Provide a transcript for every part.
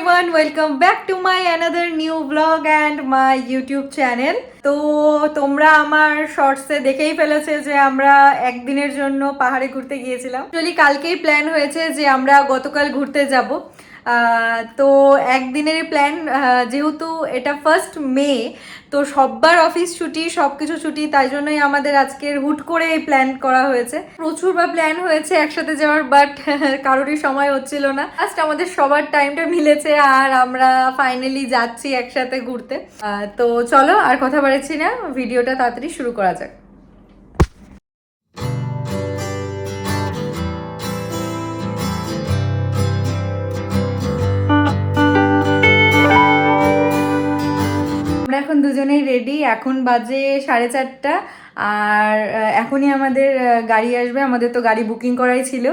Everyone welcome back to my another new blog and my YouTube channel তো তোমরা আমার শর্টসে দেখেই ফেলেছে যে আমরা একদিনের জন্য পাহাড়ে ঘুরতে গিয়েছিলাম। অ্যাকচুয়ালি কালকেই প্ল্যান হয়েছে যে আমরা গতকাল ঘুরতে যাব। তো একদিনেরই প্ল্যান যেহেতু এটা ফার্স্ট মে তো সব্বার অফিস ছুটি সব কিছু ছুটি, তাই জন্যই আমাদের আজকের হুট করে এই প্ল্যান করা হয়েছে। প্রচুর বা প্ল্যান হয়েছে একসাথে যাওয়ার বাট কারোরই সময় হচ্ছিল না। ফার্স্ট আমাদের সবার টাইমটা মিলেছে আর আমরা ফাইনালি যাচ্ছি একসাথে ঘুরতে। তো চলো আর কথা বাড়াচ্ছি না ভিডিওটা তাড়াতাড়ি শুরু করা যাক। দুজনেই রেডি এখন বাজে সাড়ে চারটা। আর এখনই আমাদের গাড়ি আসবে। আমাদের তো গাড়ি বুকিং করাই ছিল।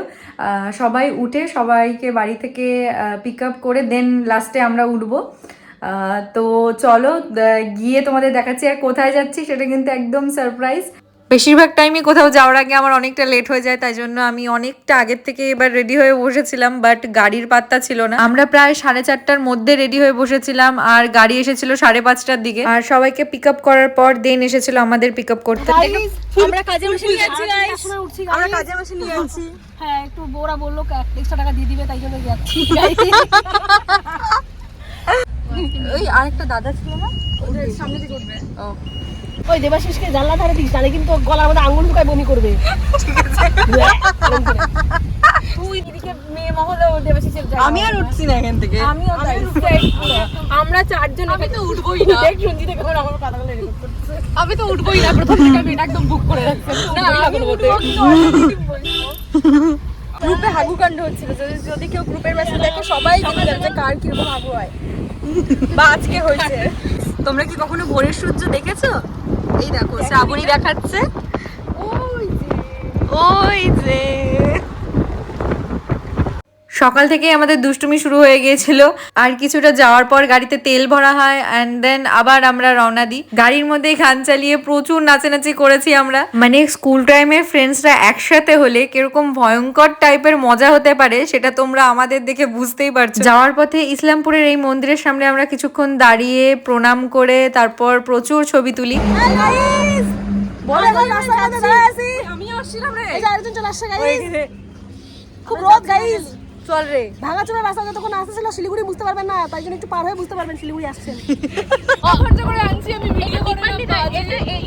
সবাই উঠে, সবাইকে বাড়ি থেকে পিক আপ করে দেন লাস্টে আমরা উঠবো। তো চলো গিয়ে তোমাদের দেখাচ্ছি আর কোথায় যাচ্ছি সেটা কিন্তু একদম সারপ্রাইজ বেশিরভাগ টাইমে কোথাও যাওয়ার আগে আমার অনেকটা লেট হয়ে যায় তাই জন্য আমি অনেকটা আগের থেকে এবার রেডি হয়ে বসেছিলাম বাট গাড়ির পাত্তা ছিল না। আমরা প্রায় সাড়ে চারটার মধ্যে রেডি হয়ে বসেছিলাম আর গাড়ি এসেছিল সাড়ে পাঁচটার দিকে। আর সবাইকে পিক আপ করার পর দেন এসেছিল আমাদের পিক আপ করতে আমরা কাজে বসে নিয়ে যাচ্ছি আমরা কাজে বসে নিয়ে যাচ্ছি। হ্যাঁ একটু বোরা বলল এক্সট্রা টাকা দিয়ে দিবে তাই জন্য যাচ্ছি। ওই আরেকটা দাদা ছিল না? সামনে দিকে উঠবে। ওই দেবাশিসকে জানলা ধারে দিস তাহলে কিন্তু গলার মধ্যে আঙুল ঢুকায় বমি করবে। তুই এদিকে মেয়ে মহলে ও দেবাশিসের জায়গা। আমি আর উঠছি না এখান থেকে। আমিও তাই। আমরা চারজন আমি তো উঠবোই না। দেখ সঞ্জিতা কেমন আমার কথাগুলো আমি তো উঠবোই না প্রথম থেকে আমি একদম বুক করে রাখছি। না আমি উঠবো কিন্তু। গ্রুপে হাগু কাণ্ড হচ্ছিল। যদি যদি কেউ গ্রুপের মেসেজ দেখে সবাই জেনে যাবে যে কার কীরকম হাগু হয়। বা আজকে হয়েছে। তোমরা কি কখনো ভোরের সূর্য দেখেছ? এই দেখো শ্রাবণী দেখাচ্ছে। ওই যে। ওই যে। সকাল থেকেই আমাদের দুষ্টুমি শুরু হয়ে গিয়েছিল আর কিছুটা যাওয়ার পর গাড়িতে তেল ভরা হয় অ্যান্ড দেন আবার আমরা রওনা দিই গাড়ির মধ্যেই গান চালিয়ে প্রচুর নাচানাচি করেছি আমরা মানে স্কুল টাইমের ফ্রেন্ডসরা একসাথে হলে কীরকম ভয়ঙ্কর টাইপের মজা হতে পারে সেটা তোমরা আমাদের দেখে বুঝতেই পারছ যাওয়ার পথে ইসলামপুরের এই মন্দিরের সামনে আমরা কিছুক্ষণ দাঁড়িয়ে প্রণাম করে তারপর প্রচুর ছবি তুলি খুব রোদ গাইস চল রে। ভাঙাচোরা রাস্তাতে তখন আসতেছিল শিলিগুড়ি বুঝতে পারবেন না তাই জন্য একটু পার হয়ে বুঝতে পারবেন শিলিগুড়ি আসছেন খরচা করে আনছি আমি ভিডিও করে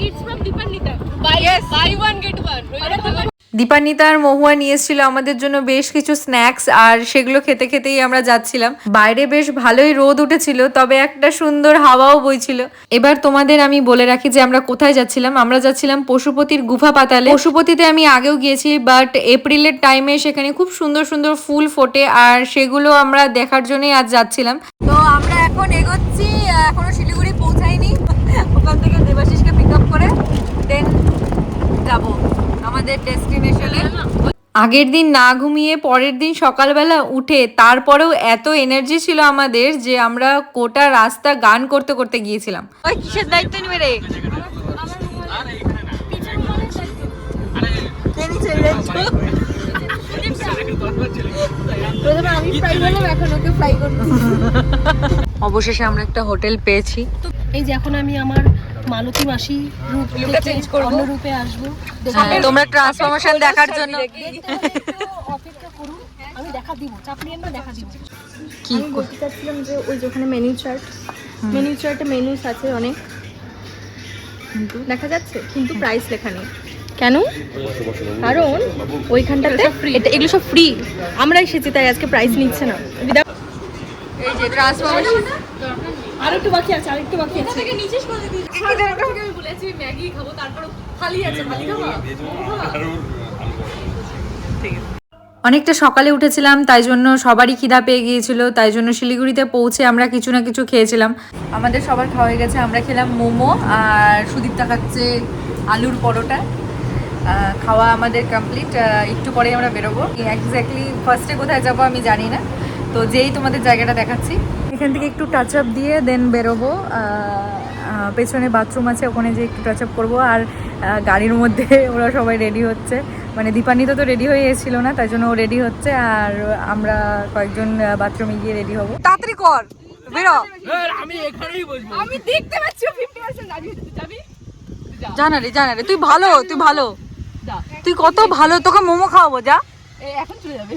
it's from Dipanwita bye bye one get one Dipanwita আর মহুয়া নিয়ে আমাদের জন্য বেশ কিছু স্ন্যাক্স আর সেগুলো খেতে খেতেই আমরা যাচ্ছিলাম। বাইরে বেশ ভালোই রোদ উঠেছিল, তবে একটা সুন্দর হাওয়াও বইছিল। এবার তোমাদের আমি বলে রাখি যে আমরা কোথায় যাচ্ছিলাম। আমরা যাচ্ছিলাম পশুপতির গুফা পাতালে। পশুপতিতে আমি আগেও গিয়েছি বাট এপ্রিলের টাইমে সেখানে খুব সুন্দর সুন্দর ফুল ফোটে আর সেগুলো আমরা দেখার জন্যই আজ যাচ্ছিলাম। তো আমরা এখন এগোচ্ছি, এখনও শিলিগুড়ি পৌঁছাইনি। ওখান থেকে দেবাশিসকে পিক আপ করে দেন যাব আমাদের ডেস্টিনেশনে। আগের দিন না ঘুমিয়ে পরের দিন সকালবেলা উঠে তারপরেও এত এনার্জি ছিল আমাদের যে আমরা গোটা রাস্তা গান করতে করতে গিয়েছিলাম। ওই কিসের দায়িত্ব নেবে রে? অবশেষে আমরা একটা হোটেল পেয়েছি। এই যে এখন আমি আমার মালতী মাসি রূপ change করব। অন্য রূপে আসব। হ্যাঁ, তোমরা ট্রান্সফরমেশন দেখার জন্য। অপেক্ষা করুন আমি দেখা দিব চাপ নিয়েন না দেখা দিব। কি বলতে চাচ্ছিলাম যে ওই যে ওখানে মেনু চার্ট মেনু চার্টে মেনুস আছে অনেক। দেখা যাচ্ছে কিন্তু প্রাইস লেখা নেই। কেন? কারণ ওইখানটাতে এটা এগুলো সব ফ্রি আমরা এসেছি তাই আজকে প্রাইস নিচ্ছে না। এই যে ট্রান্সফরমেশন আর একটু বাকি আছে। আর একটু বাকি আছে। অনেকটা সকালে উঠেছিলাম তাই জন্য সবারই খিদা পেয়ে গিয়েছিল তাই জন্য শিলিগুড়িতে পৌঁছে আমরা কিছু না কিছু খেয়েছিলাম। আমাদের সবার খাওয়া হয়ে গেছে আমরা খেলাম মোমো আর সুদীপ্তা খাচ্ছে আলুর পরোটা। খাওয়া আমাদের কমপ্লিট একটু পরেই আমরা বেরোবো। এক্স্যাক্টলি ফার্স্টে কোথায় যাব আমি জানি না। তো যেই তোমাদের জায়গাটা দেখাচ্ছি। এখান থেকে একটু টাচ আপ দিয়ে দেন বেরোবো। পেছনে বাথরুম আছে ওখানে যে একটু টাচ আপ করব। আর গাড়ির মধ্যে ওরা সবাই রেডি হচ্ছে। মানে দীপান্বিতা তো রেডি হয়ে এসেছিল না তাই জন্য ও রেডি হচ্ছে। আর আমরা কয়েকজন বাথরুমে গিয়ে রেডি হব। তাড়াতাড়ি কর বেরো। আমি দেখতে পাচ্ছি ফিফটি পার্সেন্ট যাবি যাবি? জানা রে জানা রে। তুই ভালো তুই ভালো। তুই কত ভালো তোকে মোমো খাওয়াবো যা। এখন চলে যাবে।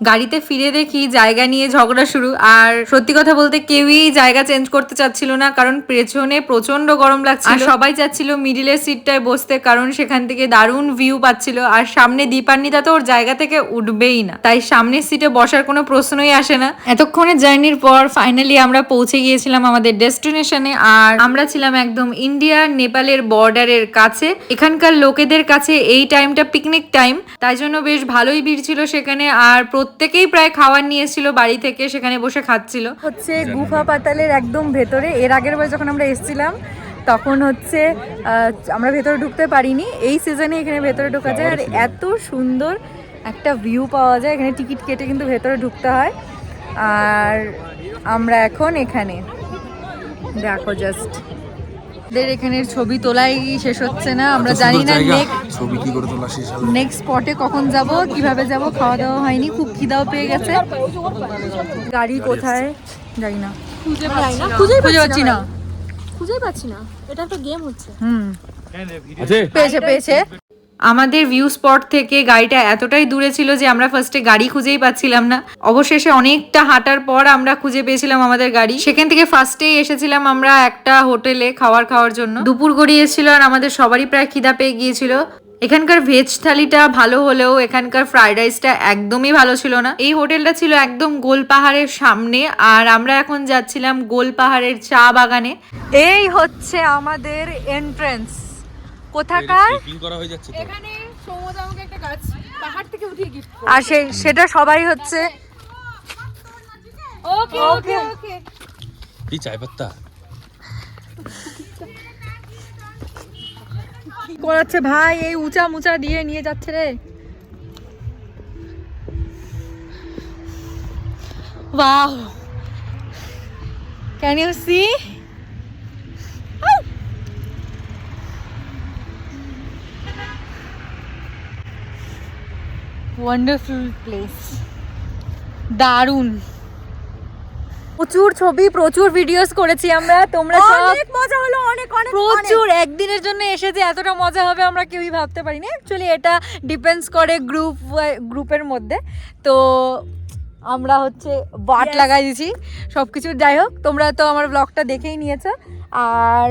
গাড়িতে ফিরে দেখি জায়গা নিয়ে ঝগড়া শুরু। আর সত্যি কথা বলতে কেউই জায়গা চেঞ্জ করতে চাচ্ছিল না, কারণ পেছনে প্রচণ্ড গরম লাগছিল। আর সবাই চাচ্ছিল মিডিলের সিটটায় বসতে, কারণ সেখান থেকে দারুণ ভিউ পাচ্ছিল। আর সামনে দীপান্বিতা তো ওর জায়গা থেকে উঠবেই না। তাই সামনের সিটে বসার কোনো প্রশ্নই আসে না। এতক্ষণের জার্নির পর ফাইনালি আমরা পৌঁছে গিয়েছিলাম আমাদের ডেস্টিনেশনে আর আমরা ছিলাম একদম ইন্ডিয়া নেপালের বর্ডারের কাছে। এখানকার লোকেদের কাছে এই টাইমটা পিকনিক টাইম তাই জন্য বেশ ভালোই ভিড় ছিল সেখানে। আর প্রত্যেকেই প্রায় খাবার নিয়েছিল বাড়ি থেকে সেখানে বসে খাচ্ছিল। হচ্ছে গুফা পাতালের একদম ভেতরে এর আগের বার যখন আমরা এসেছিলাম তখন হচ্ছে আমরা ভেতরে ঢুকতে পারিনি। এই সিজনে এখানে ভেতরে ঢোকা যায় আর এত সুন্দর একটা ভিউ পাওয়া যায়। এখানে টিকিট কেটে কিন্তু ভেতরে ঢুকতে হয়। আর আমরা এখন এখানে। দেখো জাস্ট দের এখানের ছবি তোলাই শেষ হচ্ছে না আমরা জানি না নেক্সট ছবি কি করে তোলা শেষ হবে? নেক্সট স্পটে কখন যাব কীভাবে যাব খাওয়া দাওয়া হয়নি খুব খিদাও পেয়ে গেছে। গাড়ি কোথায়? জানি না। খুঁজে পাই না। খুঁজেই খুঁজে পাচ্ছি না। খুঁজে পাচ্ছি না। এটা একটা গেম হচ্ছে। হুম। পেয়েছে পেয়েছে। আমাদের ভিউ স্পট থেকে গাড়িটা এতটাই দূরে ছিল যে আমরা ফার্স্টে গাড়ি খুঁজেই পাচ্ছিলাম না। অবশেষে অনেকটা হাঁটার পর আমরা খুঁজে পেয়েছিলাম আমাদের গাড়ি। সেখান থেকে ফার্স্টেই এসেছিলাম আমরা একটা হোটেলে খাওয়ার খাওয়ার জন্য। দুপুর গড়িয়েছিল আর আমাদের সবারই প্রায় খিদা পেয়ে গিয়েছিল। এখানকার ভেজ থালিটা ভালো হলেও এখানকার ফ্রাইড রাইসটা একদমই ভালো ছিল না। এই হোটেলটা ছিল একদম গোল পাহাড়ের সামনে আর আমরা এখন যাচ্ছিলাম গোল পাহাড়ের চা বাগানে। এই হচ্ছে আমাদের এন্ট্রেন্স কোথাকার? ক্লিন করা হয়ে যাচ্ছে তো। এখানে সৌমদা আমাকে একটা গাছ পাহাড় থেকে উঠিয়ে গিফট আর সে সেটা সবাই হচ্ছে। ওকে ওকে ওকে এই চাই পাত্তা? কি করাচ্ছে ভাই এই উঁচা মুচা দিয়ে নিয়ে যাচ্ছে রে। Wow can you see wonderful place দারুণ। প্রচুর ছবি প্রচুর ভিডিওস করেছি আমরা তোমরা অনেক মজা হলো অনেক অনেক প্রচুর একদিনের জন্য এসে যে এতটা মজা হবে আমরা কেউই ভাবতে পারিনি। অ্যাকচুয়ালি এটা ডিপেন্ডস করে গ্রুপ গ্রুপের মধ্যে। তো আমরা হচ্ছে বাট লাগাই দিয়েছি সব কিছু যাই হোক তোমরা তো আমার ব্লগটা দেখেই নিয়েছো। আর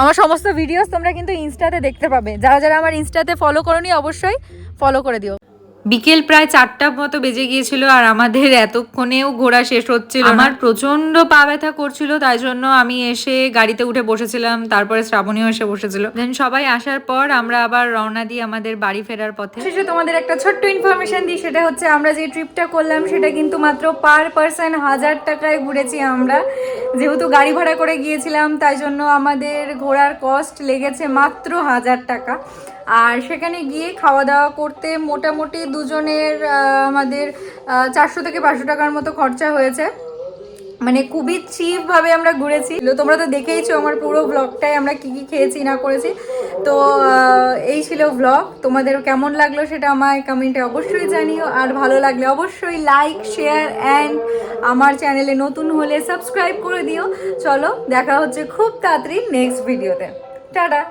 আমার সমস্ত ভিডিওস তোমরা কিন্তু ইনস্টাতে দেখতে পাবে। যারা যারা আমার ইনস্টাতে ফলো করনি অবশ্যই ফলো করে দিও। বিকেল প্রায় চারটা মতো বেজে গিয়েছিল আর আমাদের এতক্ষণেও ঘোরা শেষ হচ্ছিল আমার প্রচণ্ড পা ব্যথা করছিল তাই জন্য আমি এসে গাড়িতে উঠে বসেছিলাম তারপরে শ্রাবণীও এসে বসেছিল। দেন সবাই আসার পর আমরা আবার রওনা দিই আমাদের বাড়ি ফেরার পথে। শেষে তোমাদের একটা ছোট্ট ইনফরমেশন দিই সেটা হচ্ছে আমরা যে ট্রিপটা করলাম সেটা কিন্তু মাত্র পার পার্সন হাজার টাকায় ঘুরেছি আমরা। যেহেতু গাড়ি ভাড়া করে গিয়েছিলাম তাই জন্য আমাদের ঘোরার কস্ট লেগেছে মাত্র হাজার টাকা। আর সেখানে গিয়ে খাওয়া দাওয়া করতে মোটামুটি দুজনের আমাদের চারশো থেকে পাঁচশো টাকার মতো খরচা হয়েছে। মানে খুবই চিপ ভাবে আমরা ঘুরেছি। তোমরা তো দেখেইছো আমার পুরো ব্লগটাই আমরা কি কি খেয়েছি, না করেছি। তো এই ছিল ব্লগ তোমাদের কেমন লাগল সেটা আমায় কমেন্টে অবশ্যই জানিও। আর ভালো লাগলে অবশ্যই লাইক শেয়ার অ্যান্ড আমার চ্যানেলে নতুন হলে সাবস্ক্রাইব করে দিও। চলো, দেখা হচ্ছে খুব তাড়াতাড়ি নেক্সট ভিডিওতে টাটা!